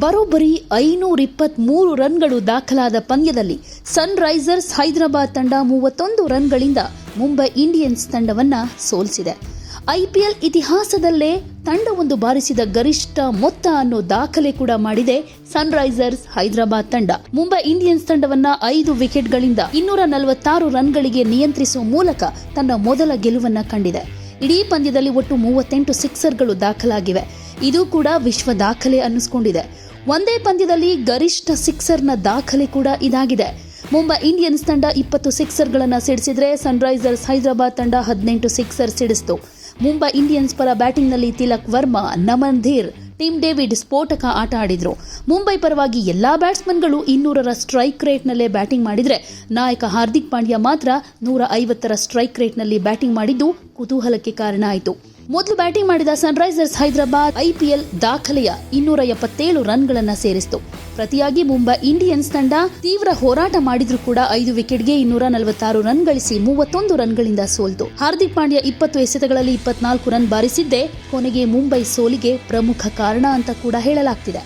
ಬರೋಬ್ಬರಿ ಐನೂರ ಇಪ್ಪತ್ಮೂರು ರನ್ಗಳು ದಾಖಲಾದ ಪಂದ್ಯದಲ್ಲಿ ಸನ್ರೈಸರ್ಸ್ ಹೈದರಾಬಾದ್ ತಂಡ ಮೂವತ್ತೊಂದು ರನ್ಗಳಿಂದ ಮುಂಬೈ ಇಂಡಿಯನ್ಸ್ ತಂಡವನ್ನು ಸೋಲಿಸಿದೆ. ಐಪಿಎಲ್ ಇತಿಹಾಸದಲ್ಲೇ ತಂಡವೊಂದು ಬಾರಿಸಿದ ಗರಿಷ್ಠ ಮೊತ್ತ ಅನ್ನೋ ದಾಖಲೆ ಕೂಡ ಮಾಡಿದೆ ಸನ್ರೈಸರ್ಸ್ ಹೈದರಾಬಾದ್ ತಂಡ. ಮುಂಬೈ ಇಂಡಿಯನ್ಸ್ ತಂಡವನ್ನ ಐದು ವಿಕೆಟ್ಗಳಿಂದ ಇನ್ನೂರ ನಲವತ್ತಾರು ರನ್ಗಳಿಗೆ ನಿಯಂತ್ರಿಸುವ ಮೂಲಕ ತನ್ನ ಮೊದಲ ಗೆಲುವನ್ನ ಕಂಡಿದೆ. ಇಡೀ ಪಂದ್ಯದಲ್ಲಿ ಒಟ್ಟು ಮೂವತ್ತೆಂಟು ಸಿಕ್ಸರ್ಗಳು ದಾಖಲಾಗಿವೆ. ಇದು ಕೂಡ ವಿಶ್ವ ದಾಖಲೆ ಅನ್ನಿಸ್ಕೊಂಡಿದೆ. ಒಂದೇ ಪಂದ್ಯದಲ್ಲಿ ಗರಿಷ್ಠ ಸಿಕ್ಸರ್ನ ದಾಖಲೆ ಕೂಡ ಇದಾಗಿದೆ. ಮುಂಬೈ ಇಂಡಿಯನ್ಸ್ ತಂಡ ಇಪ್ಪತ್ತು ಸಿಕ್ಸರ್ಗಳನ್ನು ಸಿಡಿಸಿದರೆ ಸನ್ರೈಸರ್ಸ್ ಹೈದರಾಬಾದ್ ತಂಡ ಹದಿನೆಂಟು ಸಿಕ್ಸರ್ ಸಿಡಿಸಿತು. ಮುಂಬೈ ಇಂಡಿಯನ್ಸ್ ಪರ ಬ್ಯಾಟಿಂಗ್ನಲ್ಲಿ ತಿಲಕ್ ವರ್ಮಾ, ನಮನ್ ಧೀರ್, ಟಿಮ್ ಡೇವಿಡ್ ಸ್ಫೋಟಕ ಆಟ ಆಡಿದರು. ಮುಂಬೈ ಪರವಾಗಿ ಎಲ್ಲಾ ಬ್ಯಾಟ್ಸ್ಮನ್ಗಳು ಇನ್ನೂರರ ಸ್ಟ್ರೈಕ್ ರೇಟ್ನಲ್ಲೇ ಬ್ಯಾಟಿಂಗ್ ಮಾಡಿದರೆ ನಾಯಕ ಹಾರ್ದಿಕ್ ಪಾಂಡ್ಯ ಮಾತ್ರ ನೂರ ಐವತ್ತರ ಸ್ಟ್ರೈಕ್ ರೇಟ್ನಲ್ಲಿ ಬ್ಯಾಟಿಂಗ್ ಮಾಡಿದ್ದು ಕುತೂಹಲಕ್ಕೆ ಕಾರಣ ಆಯಿತು. ಮೊದಲು ಬ್ಯಾಟಿಂಗ್ ಮಾಡಿದ ಸನ್ರೈಸರ್ಸ್ ಹೈದರಾಬಾದ್ ಐಪಿಎಲ್ ದಾಖಲೆಯ ಇನ್ನೂರ ಎಪ್ಪತ್ತೇಳು ರನ್ಗಳನ್ನು ಸೇರಿಸಿತು. ಪ್ರತಿಯಾಗಿ ಮುಂಬೈ ಇಂಡಿಯನ್ಸ್ ತಂಡ ತೀವ್ರ ಹೋರಾಟ ಮಾಡಿದ್ರೂ ಕೂಡ ಐದು ವಿಕೆಟ್ಗೆ ಇನ್ನೂರ ನಲವತ್ತಾರು ರನ್ ಗಳಿಸಿ ಮೂವತ್ತೊಂದು ರನ್ಗಳಿಂದ ಸೋಲ್ತು. ಹಾರ್ದಿಕ್ ಪಾಂಡ್ಯ ಇಪ್ಪತ್ತು ಎಸೆತಗಳಲ್ಲಿ ಇಪ್ಪತ್ನಾಲ್ಕು ರನ್ ಬಾರಿಸಿದ್ದೇ ಕೊನೆಗೆ ಮುಂಬೈ ಸೋಲಿಗೆ ಪ್ರಮುಖ ಕಾರಣ ಅಂತ ಕೂಡ ಹೇಳಲಾಗ್ತಿದೆ.